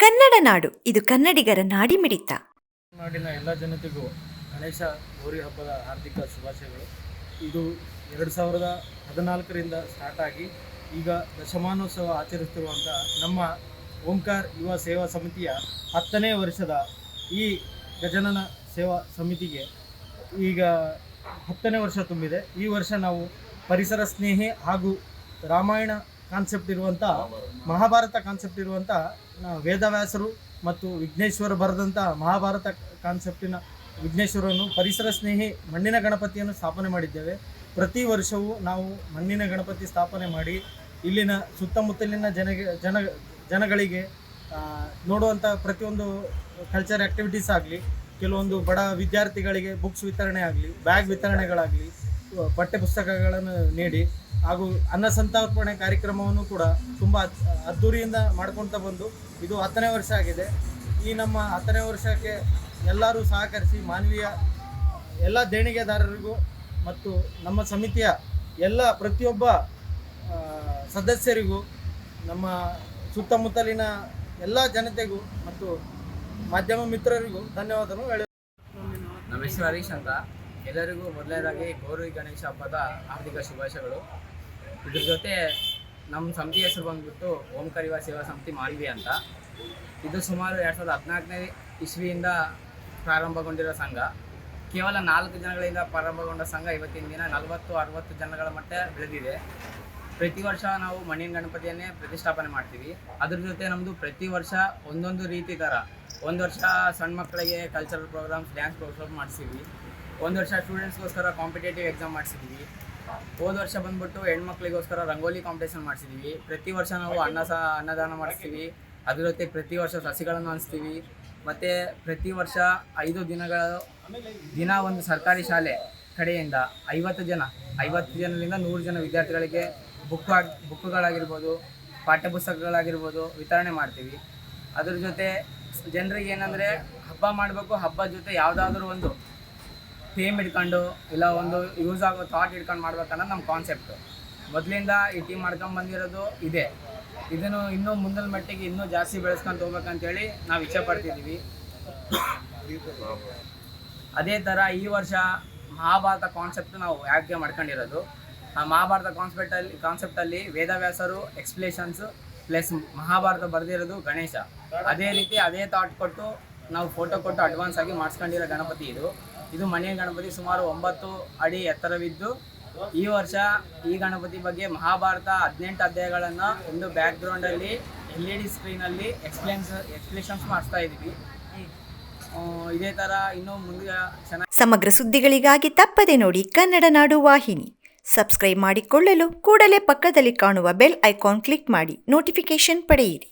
ಕನ್ನಡ ನಾಡು, ಇದು ಕನ್ನಡಿಗರ ನಾಡಿಮಿಡಿತ. ನಾಡಿನ ಎಲ್ಲ ಜನತೆಗೂ ಗಣೇಶ ಗೌರಿ ಹಬ್ಬದ ಹಾರ್ದಿಕ ಶುಭಾಶಯಗಳು. ಇದು ಎರಡು ಸಾವಿರದ ಹದಿನಾಲ್ಕರಿಂದ ಸ್ಟಾರ್ಟ್ ಆಗಿ ಈಗ ದಶಮಾನೋತ್ಸವ ಆಚರಿಸುತ್ತಿರುವಂಥ ನಮ್ಮ ಓಂಕಾರ್ ಯುವ ಸೇವಾ ಸಮಿತಿಯ ಹತ್ತನೇ ವರ್ಷದ ಈ ಗಜನನ ಸೇವಾ ಸಮಿತಿಗೆ ಈಗ ಹತ್ತನೇ ವರ್ಷ ತುಂಬಿದೆ. ಈ ವರ್ಷ ನಾವು ಪರಿಸರ ಸ್ನೇಹಿ ಹಾಗೂ ರಾಮಾಯಣ ಕಾನ್ಸೆಪ್ಟ್ ಇರುವಂಥ ಮಹಾಭಾರತ ಕಾನ್ಸೆಪ್ಟ್ ಇರುವಂಥ ವೇದವ್ಯಾಸರು ಮತ್ತು ವಿಘ್ನೇಶ್ವರ ಬರೆದಂಥ ಮಹಾಭಾರತ ಕಾನ್ಸೆಪ್ಟಿನ ವಿಘ್ನೇಶ್ವರನ್ನು ಪರಿಸರ ಸ್ನೇಹಿ ಮಣ್ಣಿನ ಗಣಪತಿಯನ್ನು ಸ್ಥಾಪನೆ ಮಾಡಿದ್ದೇವೆ. ಪ್ರತಿ ವರ್ಷವೂ ನಾವು ಮಣ್ಣಿನ ಗಣಪತಿ ಸ್ಥಾಪನೆ ಮಾಡಿ, ಇಲ್ಲಿನ ಸುತ್ತಮುತ್ತಲಿನ ಜನಗೆ, ಜನ, ಜನಗಳಿಗೆ ನೋಡುವಂಥ ಪ್ರತಿಯೊಂದು ಕಲ್ಚರ್ ಆ್ಯಕ್ಟಿವಿಟೀಸ್ ಆಗಲಿ, ಕೆಲವೊಂದು ಬಡ ವಿದ್ಯಾರ್ಥಿಗಳಿಗೆ ಬುಕ್ಸ್ ವಿತರಣೆ ಆಗಲಿ ಬ್ಯಾಗ್ ವಿತರಣೆಗಳಾಗಲಿ ಪಠ್ಯಪುಸ್ತಕಗಳನ್ನು ನೀಡಿ ಹಾಗೂ ಅನ್ನ ಸಂತರ್ಪಣೆ ಕಾರ್ಯಕ್ರಮವನ್ನು ಕೂಡ ತುಂಬ ಅದ್ದೂರಿಯಿಂದ ಮಾಡ್ಕೊಳ್ತಾ ಬಂದು ಇದು ಹತ್ತನೇ ವರ್ಷ ಆಗಿದೆ. ಈ ನಮ್ಮ ಹತ್ತನೇ ವರ್ಷಕ್ಕೆ ಎಲ್ಲರೂ ಸಹಕರಿಸಿ ಮಾನವೀಯ ಎಲ್ಲ ದೇಣಿಗೆದಾರರಿಗೂ ಮತ್ತು ನಮ್ಮ ಸಮಿತಿಯ ಎಲ್ಲ ಪ್ರತಿಯೊಬ್ಬ ಸದಸ್ಯರಿಗೂ, ನಮ್ಮ ಸುತ್ತಮುತ್ತಲಿನ ಎಲ್ಲ ಜನತೆಗೂ ಮತ್ತು ಮಾಧ್ಯಮ ಮಿತ್ರರಿಗೂ ಧನ್ಯವಾದಗಳು ನಮ್ಮ ಹೆಸರು ಹರೀಶ್ ಅಂತ. ಎಲ್ಲರಿಗೂ ಮೊದಲನೇದಾಗಿ ಗೌರಿ ಗಣೇಶ ಹಬ್ಬದ ಹಾರ್ದಿಕ ಶುಭಾಶಯಗಳು. ಇದ್ರ ಜೊತೆ ನಮ್ಮ ಸಮಿತಿ ಹೆಸರು ಬಂದ್ಬಿಟ್ಟು ಓಂಕಾರಿವಾ ಸೇವಾ ಸಮಿತಿ ಮಾನ್ವಿ ಅಂತ. ಇದು ಸುಮಾರು ಎರಡು ಸಾವಿರದ ಹದಿನಾಲ್ಕನೇ ಇಸ್ವಿಯಿಂದ ಪ್ರಾರಂಭಗೊಂಡಿರೋ ಸಂಘ. ಕೇವಲ ನಾಲ್ಕು ಜನಗಳಿಂದ ಪ್ರಾರಂಭಗೊಂಡ ಸಂಘ ಇವತ್ತಿನ ದಿನ ನಲವತ್ತು, ಅರವತ್ತು ಜನಗಳ ಮಟ್ಟ ಬೆಳೆದಿದೆ. ಪ್ರತಿ ವರ್ಷ ನಾವು ಮಣ್ಣಿನ ಗಣಪತಿಯನ್ನೇ ಪ್ರತಿಷ್ಠಾಪನೆ ಮಾಡ್ತೀವಿ. ಅದ್ರ ಜೊತೆ ನಮ್ಮದು ಪ್ರತಿ ವರ್ಷ ಒಂದೊಂದು ರೀತಿ ಥರ ಒಂದು ವರ್ಷ ಸಣ್ಣ ಮಕ್ಕಳಿಗೆ ಕಲ್ಚರಲ್ ಪ್ರೋಗ್ರಾಮ್ಸ್ ಡ್ಯಾನ್ಸ್ ಪ್ರೋಗ್ರಾಮ್ ಮಾಡಿಸಿದ್ವಿ. ಒಂದು ವರ್ಷ ಸ್ಟೂಡೆಂಟ್ಸ್ಗೋಸ್ಕರ ಕಾಂಪಿಟೇಟಿವ್ ಎಕ್ಸಾಮ್ ಮಾಡಿಸಿದ್ವಿ. ಹೋದ ವರ್ಷ ಬಂದ್ಬಿಟ್ಟು ಹೆಣ್ಮಕ್ಳಿಗೋಸ್ಕರ ರಂಗೋಲಿ ಕಾಂಪಿಟೇಷನ್ ಮಾಡಿಸಿದ್ವಿ. ಪ್ರತಿ ವರ್ಷ ನಾವು ಅನ್ನ ಸಹ ಅನ್ನದಾನ ಮಾಡಿಸ್ತೀವಿ. ಅದ್ರ ಜೊತೆ ಪ್ರತಿ ವರ್ಷ ಸಸಿಗಳನ್ನು ಹಂಚ್ತೀವಿ. ಮತ್ತು ಪ್ರತಿ ವರ್ಷ ಐದು ದಿನಗಳ ದಿನ ಒಂದು ಸರ್ಕಾರಿ ಶಾಲೆ ಕಡೆಯಿಂದ ಐವತ್ತು ಜನ, ಐವತ್ತು ಜನರಿಂದ ನೂರು ಜನ ವಿದ್ಯಾರ್ಥಿಗಳಿಗೆ ಬುಕ್ ಆಗಿ, ಬುಕ್ಗಳಾಗಿರ್ಬೋದು, ಪಾಠ್ಯಪುಸ್ತಕಗಳಾಗಿರ್ಬೋದು ವಿತರಣೆ ಮಾಡ್ತೀವಿ. ಅದ್ರ ಜೊತೆ ಜನರಿಗೆ ಏನಂದರೆ ಹಬ್ಬ ಮಾಡಬೇಕು, ಹಬ್ಬದ ಜೊತೆ ಯಾವುದಾದ್ರೂ ಒಂದು ಥೀಮ್ ಇಟ್ಕೊಂಡು ಇಲ್ಲ ಒಂದು ಯೂಸ್ ಆಗೋ ಥಾಟ್ ಇಟ್ಕೊಂಡು ಮಾಡ್ಬೇಕನ್ನೋದು ನಮ್ಮ ಕಾನ್ಸೆಪ್ಟು ಮೊದಲಿಂದ ಈ ಟೀಮ್ ಮಾಡ್ಕೊಂಡು ಬಂದಿರೋದು ಇದೆ. ಇದನ್ನು ಇನ್ನೂ ಮುಂದಿನ ಮಟ್ಟಿಗೆ ಇನ್ನೂ ಜಾಸ್ತಿ ಬೆಳೆಸ್ಕೊಂಡು ಹೋಗ್ಬೇಕಂತೇಳಿ ನಾವು ಇಚ್ಛೆ ಪಡ್ತಿದ್ದೀವಿ ಅದೇ ಥರ ಈ ವರ್ಷ ಮಹಾಭಾರತ ಕಾನ್ಸೆಪ್ಟ್ ನಾವು ಯಾಕೆ ಮಾಡ್ಕೊಂಡಿರೋದು. ಆ ಮಹಾಭಾರತ ಕಾನ್ಸೆಪ್ಟಲ್ಲಿ ಕಾನ್ಸೆಪ್ಟಲ್ಲಿ ವೇದವ್ಯಾಸರು ಎಕ್ಸ್ಪ್ಲೇಷನ್ಸು ಪ್ಲಸ್ ಮಹಾಭಾರತ ಬರೆದಿರೋದು ಗಣೇಶ. ಅದೇ ರೀತಿ ಅದೇ ಥಾಟ್ ಕೊಟ್ಟು ನಾವು ಫೋಟೋ ಕೊಟ್ಟು ಅಡ್ವಾನ್ಸ್ ಆಗಿ ಮಾಡಿಸ್ಕೊಂಡಿರೋ ಗಣಪತಿ ಇದು. ಇದು ಮನೆಯ ಗಣಪತಿ ಸುಮಾರು ಒಂಬತ್ತು ಅಡಿ ಎತ್ತರವಿದ್ದು ಈ ವರ್ಷ ಈ ಗಣಪತಿ ಬಗ್ಗೆ ಮಹಾಭಾರತ ಹದಿನೆಂಟು ಅಧ್ಯಾಯಗಳನ್ನು ಒಂದು ಬ್ಯಾಕ್ಗ್ರೌಂಡಲ್ಲಿ ಎಲ್ ಇ ಡಿ ಸ್ಕ್ರೀನಲ್ಲಿ ಎಕ್ಸ್ಪ್ಲೇನ್ಸ್ ಎಕ್ಸ್ಪ್ಲೇಷನ್ಸ್ ಮಾಡಿಸ್ತಾ ಇದ್ದೀವಿ. ಇದೇ ಥರ ಇನ್ನೂ ಮುಂದೆ ಚೆನ್ನಾಗಿ ಸಮಗ್ರ ಸುದ್ದಿಗಳಿಗಾಗಿ ತಪ್ಪದೆ ನೋಡಿ ಕನ್ನಡ ನಾಡು ವಾಹಿನಿ. ಸಬ್ಸ್ಕ್ರೈಬ್ ಮಾಡಿಕೊಳ್ಳಲು ಕೂಡಲೇ ಪಕ್ಕದಲ್ಲಿ ಕಾಣುವ ಬೆಲ್ ಐಕಾನ್ ಕ್ಲಿಕ್ ಮಾಡಿ ನೋಟಿಫಿಕೇಶನ್ ಪಡೆಯಿರಿ.